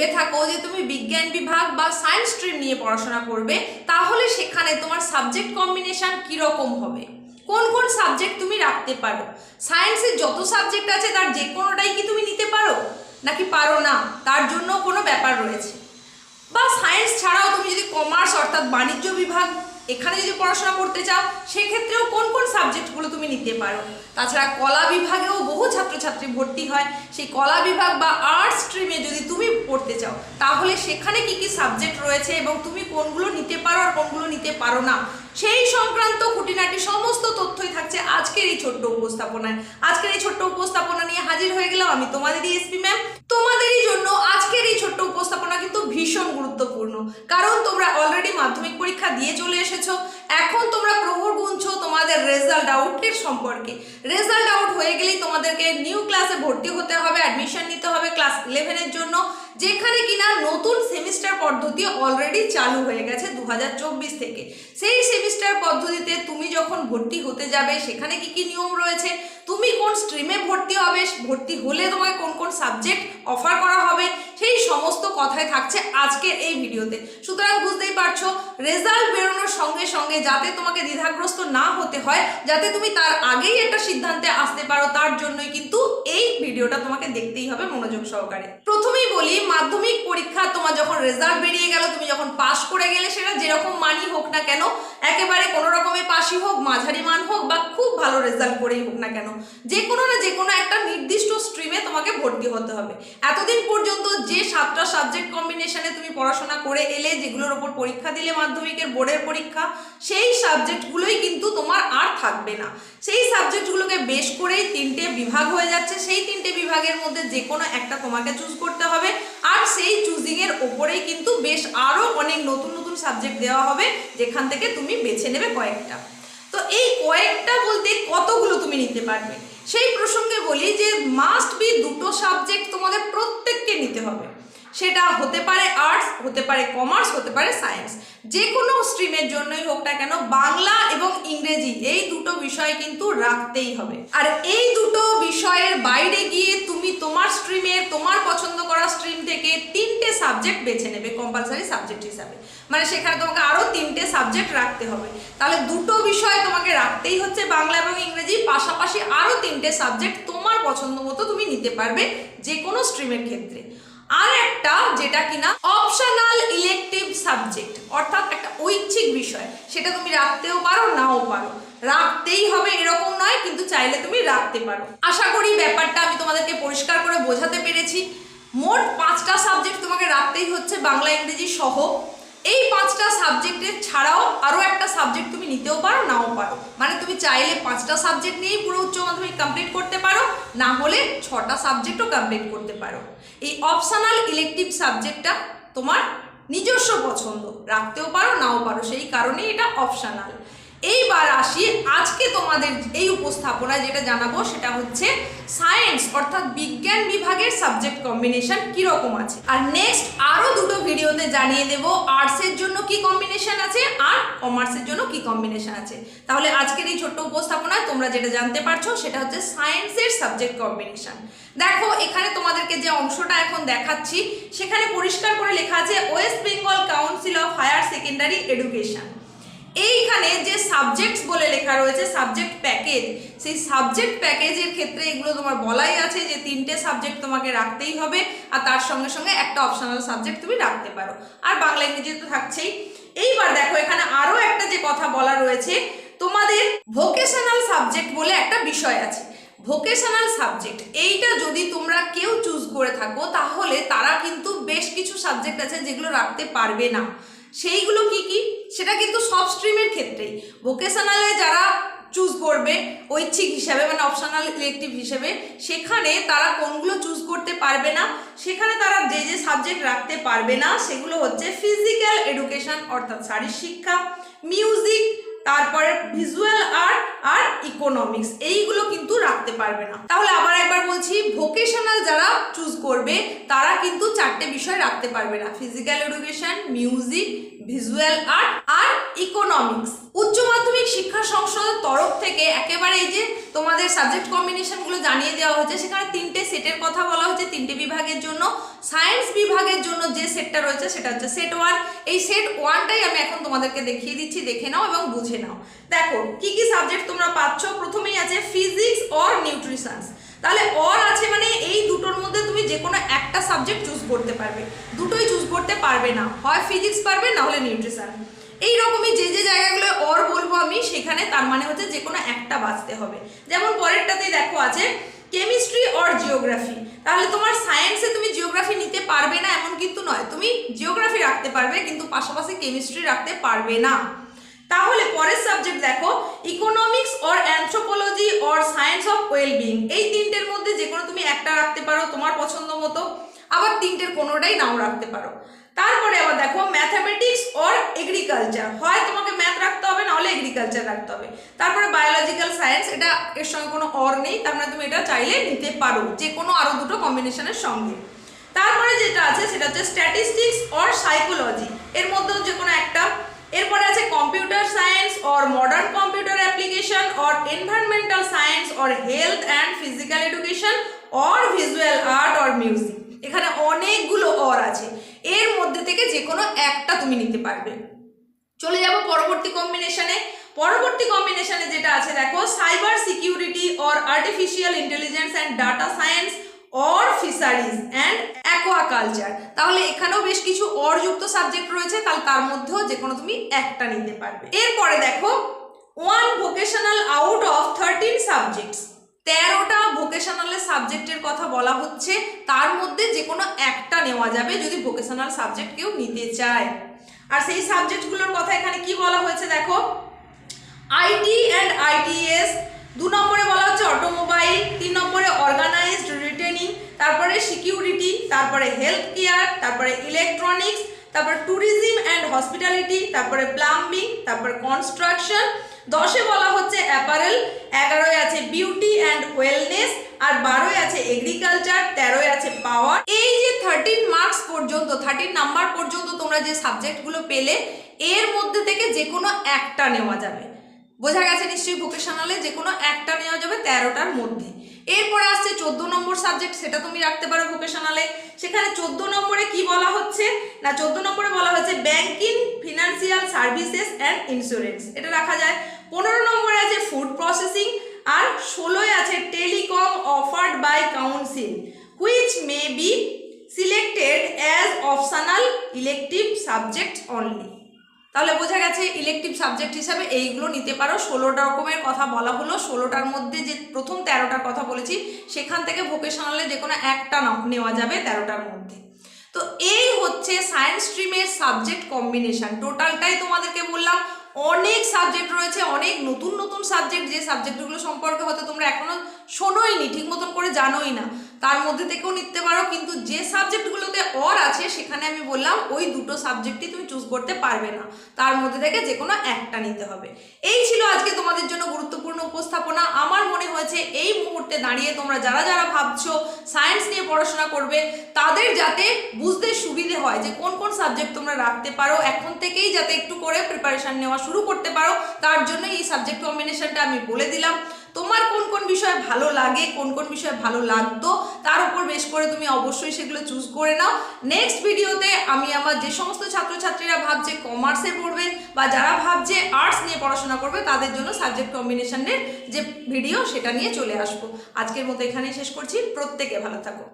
ভেবে থাকো যে তুমি বিজ্ঞান বিভাগ বা সায়েন্স স্ট্রিম নিয়ে পড়াশোনা করবে, তাহলে সেখানে তোমার সাবজেক্ট কম্বিনেশান কীরকম হবে? কোন কোন সাবজেক্ট তুমি রাখতে পারো? সায়েন্সের যত সাবজেক্ট আছে, তার যে কোনোটাই কি তুমি নিতে পারো? নাকি পারো না? তার জন্য কোনো ব্যাপার রয়েছে। বা সায়েন্স ছাড়াও তুমি যদি কমার্স অর্থাৎ বাণিজ্য বিভাগ এখানে যদি পড়াশোনা করতে চাও, সেক্ষেত্রেও কোন কোন সাবজেক্টগুলো তুমি নিতে পারো? তাছাড়া কলা বিভাগেও বহু ছাত্রছাত্রী ভর্তি হয়। সেই কলা বিভাগ বা আর্টস স্ট্রিমে যদি তুমি পড়তে চাও, তাহলে সেখানে কি কি সাবজেক্ট রয়েছে এবং তুমি কোনগুলো নিতে পারো আর কোনগুলো নিতে পারো না? সেই সংক্রান্ত খুঁটিনাটি সমস্ত তথ্যই থাকছে আজকের এই ছোট্ট উপস্থাপনায়। আজকের এই ছোট্ট উপস্থাপনা নিয়ে হাজির হয়ে গেলাম আমি তোমাদেরই এসপি ম্যাম তোমাদেরই জন্য আজকের এই ছোট্ট উপস্থাপনা কিন্তু ভীষণ গুরুত্বপূর্ণ। কারণ তোমরা অলরেডি মাধ্যমিক পরীক্ষা দিয়ে চলে এসেছ। এখন তোমরা প্রহর গুনছো তোমাদের রেজাল্ট আউটের সম্পর্কে। রেজাল্ট আউট হয়ে গেলেই তোমাদেরকে নিউ ক্লাসে ভর্তি হতে হবে অ্যাডমিশন নিতে হবে ক্লাস ইলেভেনের জন্য, যেখানে কিনা নতুন সেমিস্টার পদ্ধতি অলরেডি চালু হয়ে গেছে দু হাজার চব্বিশ থেকে। সেই সেমিস্টার পদ্ধতিতে তুমি যখন ভর্তি হতে যাবে, সেখানে কি কি নিয়ম রয়েছে? তুমি কোন স্ট্রিমে ভর্তি হবে, ভর্তি হলে তোমাকে কোন কোন সাবজেক্ট অফার করা হবে, সেই সমস্ত কথাই থাকছে আজকের এই ভিডিওতে। সুতরাং বুঝতেই পারছ রেজাল্ট বেরোনোর সঙ্গে সঙ্গে যাতে তোমাকে দ্বিধাগ্রস্ত না হতে হয়, যাতে তুমি তার আগেই একটা সিদ্ধান্তে আসতে পারো, তার জন্যই কিন্তু এই ভিডিওটা তোমাকে দেখতেই হবে মনোযোগ সহকারে। প্রথমেই বলি, মাধ্যমিক পরীক্ষা, তোমার যখন রেজাল্ট বেরিয়ে গেল, তুমি যখন পাশ করে গেলে, সেটা যেরকম মানই হোক না কেন, একেবারে কোনো রকমের পাশই হোক, মাঝারি মান হোক, বা খুব ভালো রেজাল্ট করেই হোক না কেন যে কোনো না যে কোনো একটা নির্দিষ্ট স্ট্রিমে তোমাকে ভর্তি হতে হবে। এতদিন পর্যন্ত যে সাতটা সাবজেক্ট কম্বিনেশনে তুমি পড়াশোনা করে এলে, যেগুলোর ওপর পরীক্ষা দিলে মাধ্যমিকের বোর্ডের পরীক্ষা, সেই সাবজেক্টগুলোই কিন্তু তোমার আর থাকবে না। সেই সাবজেক্টগুলোকে বেশ করেই তিনটে বিভাগ হয়ে যাচ্ছে। সেই তিনটে বিভাগের মধ্যে যে কোনো একটা তোমাকে চুজ করতে হবে। আর সেই চুজিংয়ের ওপরেই কিন্তু বেশ আরও অনেক নতুন নতুন সাবজেক্ট দেওয়া হবে, যেখান থেকে তুমি বেছে নেবে কয়েকটা। তো এই কয়েকটা বলতে কতগুলো তুমি নিতে পারবে? সেই প্রসঙ্গে বলি যে মাস্ট বি দুটো সাবজেক্ট তোমাদের প্রত্যেককে নিতে হবে। সেটা হতে পারে আর্টস হতে পারে কমার্স হতে পারে সায়েন্স যে কোনো স্ট্রিমের জন্যই হোক না কেন, বাংলা এবং ইংরেজি এই দুটো বিষয় কিন্তু রাখতেই হবে। আর এই দুটো বিষয়ের বাইরে গিয়ে তুমি তোমার স্ট্রিমের তোমার পছন্দ করা স্ট্রিম থেকে তিনটে সাবজেক্ট বেছে নেবে কম্পালসারি সাবজেক্ট হিসাবে। মানে সেখানে তোমাকে আরও তিনটে সাবজেক্ট রাখতে হবে। তাহলে দুটো বিষয় তোমাকে রাখতেই হচ্ছে বাংলা এবং ইংরেজি, পাশাপাশি আরও তিনটে সাবজেক্ট তোমার পছন্দ মতো তুমি নিতে পারবে যে কোনো স্ট্রিমের ক্ষেত্রে। আর একটা যেটা কিনা অপশনাল ইলেকটিভ সাবজেক্ট অর্থাৎ একটা ঐচ্ছিক বিষয়। সেটা তুমি রাখতেও পারো, নাও পারো। রাখতেই হবে এরকম নয়, কিন্তু চাইলে তুমি রাখতে পারো। আশা করি ব্যাপারটা আমি তোমাদেরকে পরিষ্কার করে বোঝাতে পেরেছি। মোট পাঁচটা সাবজেক্ট তোমাকে রাখতেই হচ্ছে, বাংলা, ইংরেজি সহ। এই পাঁচটা সাবজেক্টের ছাড়াও আরও একটা সাবজেক্ট তুমি নিতেও পারো, নাও পারো। মানে তুমি চাইলে পাঁচটা সাবজেক্ট নিয়েই পুরো উচ্চ মাধ্যমিক কমপ্লিট করতে পারো, না হলে ছটা সাবজেক্টও কমপ্লিট করতে পারো। এই অপশানাল ইলেকটিভ সাবজেক্টটা তোমার নিজস্ব পছন্দ, রাখতেও পারো, নাও পারো। সেই কারণে এটা অপশনাল এইবার আসি আজকে তোমাদের এই উপস্থাপনায় যেটা জানাব সেটা হচ্ছে সায়েন্স অর্থাৎ বিজ্ঞান বিভাগের সাবজেক্ট কম্বিনেশন কীরকম আছে। আর নেক্সট আরও দুটো ভিডিওতে জানিয়ে দেব আর্টসের জন্য কি কম্বিনেশন আছে আর কমার্সের জন্য কি কম্বিনেশন আছে। তাহলে আজকের এই ছোট্ট উপস্থাপনায় তোমরা যেটা জানতে পারছ সেটা হচ্ছে সায়েন্সের সাবজেক্ট কম্বিনেশন দেখো, এখানে তোমাদেরকে যে অংশটা এখন দেখাচ্ছি, সেখানে পরিষ্কার করে লেখা আছে West Bengal Council of Higher Secondary Education এইখানে যে সাবজেক্টস বলে লেখা রয়েছে সাবজেক্ট প্যাকেজ সেই সাবজেক্ট প্যাকেজের ক্ষেত্রে এগুলো তোমার বলাই আছে যে তিনটে সাবজেক্ট তোমাকে রাখতেই হবে, আর তার সঙ্গে সঙ্গে একটা অপশনাল সাবজেক্ট তুমি রাখতে পারো। আর বাংলা ইংরেজি তো থাকছেই। এইবার দেখো, এখানে আরও একটা যে কথা বলা রয়েছে, তোমাদের ভোকেশনাল সাবজেক্ট বলে একটা বিষয় আছে। ভোকেশনাল সাবজেক্ট এইটা যদি তোমরা কেউ চুজ করে থাকো, তাহলে তারা কিন্তু বেশ কিছু সাবজেক্ট আছে যেগুলো রাখতে পারবে না। সেইগুলো কি কি? সেটা কিন্তু সব স্ট্রিমের ক্ষেত্রেই। ভোকেশনালে যারা চুজ করবে, ঐচ্ছিক হিসাবে মানে অপশনাল ইলেকটিভ হিসেবে, সেখানে তারা কোনগুলো চুজ করতে পারবে না, সেখানে তারা যে যে সাবজেক্ট রাখতে পারবে না, সেগুলো হচ্ছে ফিজিক্যাল এডুকেশন অর্থাৎ শারীর শিক্ষা মিউজিক তারপরে ভিজুয়াল আর্ট আর ইকোনমিক্স এইগুলো কিন্তু রাখতে পারবে না। তাহলে আবার একবার বলছি ভোকেশনাল যারা চুজ করবে, তারা কিন্তু চারটে বিষয় রাখতে পারবে না। Physical education music visual art আর ইকোনমিক্স উচ্চ মাধ্যমিক শিক্ষা সংসদের তরফ থেকে একেবারে এই যে তোমাদের সাবজেক্ট কম্বিনেশনগুলো জানিয়ে দেওয়া হয়েছে, সেখানে তিনটে সেটের কথা বলা হয়েছে, তিনটে বিভাগের জন্য। সায়েন্স বিভাগের জন্য যে সেটটা রয়েছে, সেটা হচ্ছে সেট ওয়ান এই সেট ওয়ানটাই আমি এখন তোমাদেরকে দেখিয়ে দিচ্ছি, দেখে নাও এবং বুঝে নাও। দেখো, কি কি সাবজেক্ট তোমরা পাচ্ছ? প্রথমেই আছে ফিজিক্স অর নিউট্রিশনস তাহলে অর আছে মানে এই দুটোর মধ্যে তুমি যে কোনো একটা সাবজেক্ট চুজ করতে পারবে। দুটোই চুজ করতে পারবে না। হয় ফিজিক্স পারবে, না হলে নিউট্রিশন এই রকমই যে যে জায়গাগুলো অর বলব আমি, সেখানে তার মানে হচ্ছে যে কোনো একটা বাঁচতে হবে। যেমন পরেরটাতেই দেখো আছে কেমিস্ট্রি অর জিওগ্রাফি তাহলে তোমার সায়েন্সে তুমি জিওগ্রাফি নিতে পারবে না, এমন কিন্তু নয়। তুমি জিওগ্রাফি রাখতে পারবে, কিন্তু পাশাপাশি কেমিস্ট্রি রাখতে পারবে না। তাহলে পরের সাবজেক্ট দেখো economics or anthropology or science of wellbeing এই তিনটের মধ্যে যে কোনো তুমি একটা রাখতে পারো তোমার পছন্দ মতো, আবার তিনটের কোনোটাই নাও রাখতে পারো। তারপরে আবার দেখো ম্যাথামেটিক্স অর এগ্রিকালচার হয় তোমাকে ম্যাথ রাখতে হবে, নাহলে এগ্রিকালচার রাখতে হবে। তারপরে বায়োলজিক্যাল সায়েন্স এটা এর সঙ্গে কোনো অর নেই, তার মানে তুমি এটা চাইলে নিতে পারো যে কোনো আরও দুটো কম্বিনেশনের সঙ্গে। তারপরে যেটা আছে, সেটা হচ্ছে স্ট্যাটিস্টিক্স অর সাইকোলজি এর মধ্যেও যে কোনো একটা এরপরে আছে computer science or modern computer application or environmental science or health and physical education or visual art or music এখানে অনেকগুলো অর আছে। এর মধ্যে থেকে যে কোনো একটা তুমি নিতে পারবে। চলে যাব পরবর্তী কম্বিনেশনে পরবর্তী কম্বিনেশনে যেটা আছে, দেখো cyber security or artificial intelligence and data science or fisheries and aquaculture. তাহলে এখানেও বেশ কিছু অরযুক্ত সাবজেক্ট রয়েছে, তাহলে তার মধ্যেও যে কোনো তুমি একটা নিতে পারবে। এরপরে দেখো one vocational out of thirteen subjects তেরোটা ভোকেশনালের সাবজেক্টের কথা বলা হচ্ছে, তার মধ্যে যে কোনো একটা নেওয়া যাবে যদি ভোকেশনাল সাবজেক্ট কেউ নিতে চায়। আর সেই সাবজেক্টগুলোর কথা এখানে কি বলা হয়েছে দেখো? আইটি অ্যান্ড আইটিএস দু নম্বরে বলা হচ্ছে অটোমোবাইল তিন নম্বরে অর্গানাইজড রিটেনিং তারপরে সিকিউরিটি তারপরে হেলথ কেয়ার তারপরে ইলেকট্রনিক্স তারপরে ট্যুরিজম অ্যান্ড হসপিটালিটি তারপরে প্লাম্বিং তারপরে কনস্ট্রাকশন দশে বলা হচ্ছে অ্যাপারেল এগারোয় আছে বিউটি অ্যান্ড ওয়েলনেস আর বারোয় আছে এগ্রিকালচার তেরোয় আছে পাওয়ার এই যে থার্টিন মার্কস পর্যন্ত থার্টিন নাম্বার পর্যন্ত তোমরা যে সাবজেক্টগুলো পেলে, এর মধ্যে থেকে যে কোনো একটা নেওয়া যাবে। বোঝা গেছে নিশ্চয়ই ভোকেশনালে যে কোনো একটা নেওয়া যাবে তেরোটার মধ্যে। এরপরে আসছে চোদ্দ নম্বর সাবজেক্ট সেটা তুমি রাখতে পারো ভোকেশনালে সেখানে চোদ্দ নম্বরে কি বলা হচ্ছে? না, চোদ্দ নম্বরে বলা হচ্ছে banking financial services and insurance এটা রাখা যায়। পনেরো নম্বরে আছে ফুড প্রসেসিং আর ষোলোয় আছে telecom offered by council which may be selected as optional elective subject only তাহলে বোঝা গেছে ইলেকটিভ সাবজেক্ট হিসাবে এইগুলো নিতে পারো। ষোলোটা রকমের কথা বলা হলো। ষোলোটার মধ্যে যে প্রথম তেরোটার কথা বলেছি, সেখান থেকে ভোকেশনালে যে কোনো একটা নাও- নেওয়া যাবে তেরোটার মধ্যে। তো এই হচ্ছে সায়েন্স স্ট্রিমের সাবজেক্ট কম্বিনেশান টোটালটাই তোমাদেরকে বললাম। অনেক সাবজেক্ট রয়েছে, অনেক নতুন নতুন সাবজেক্ট যে সাবজেক্টগুলো সম্পর্কে হয়তো তোমরা এখনও শোনোই নি ঠিক মতন করে জানোই না। তার মধ্যে থেকেও নিতে পারো, কিন্তু যে সাবজেক্টগুলোতে অর আছে, সেখানে আমি বললাম ওই দুটো সাবজেক্টই তুমি চুজ করতে পারবে না। তার মধ্যে থেকে যে কোনো একটা নিতে হবে। এই ছিল আজকে তোমাদের জন্য গুরুত্বপূর্ণ উপস্থাপনা। আমার মনে হয়েছে এই মুহূর্তে দাঁড়িয়ে তোমরা যারা যারা ভাবছ সায়েন্স নিয়ে পড়াশোনা করবে, তাদের যাতে বুঝতে সুবিধে হয় যে কোন কোন সাবজেক্ট তোমরা রাখতে পারো। এখন থেকেই যাতে একটু করে প্রিপারেশান নেওয়া শুরু করতে পারো, তার জন্য এই সাবজেক্ট কম্বিনেশনটা আমি বলে দিলাম। তোমার কোন কোন বিষয় ভালো লাগে, কোন কোন বিষয় ভালো লাগতো, তার উপর বেশ করে তুমি অবশ্যই সেগুলো চুজ করে নাও। নেক্সট ভিডিওতে আমি আমার যে সমস্ত ছাত্রছাত্রীরা ভাবছে কমার্সে পড়বে, বা যারা ভাবছে আর্টস নিয়ে পড়াশোনা করবে, তাদের জন্য সাবজেক্ট কম্বিনেশনের যে ভিডিও সেটা নিয়ে চলে আসব। আজকের মতো এখানেই শেষ করছি, প্রত্যেকে ভালো থাকো।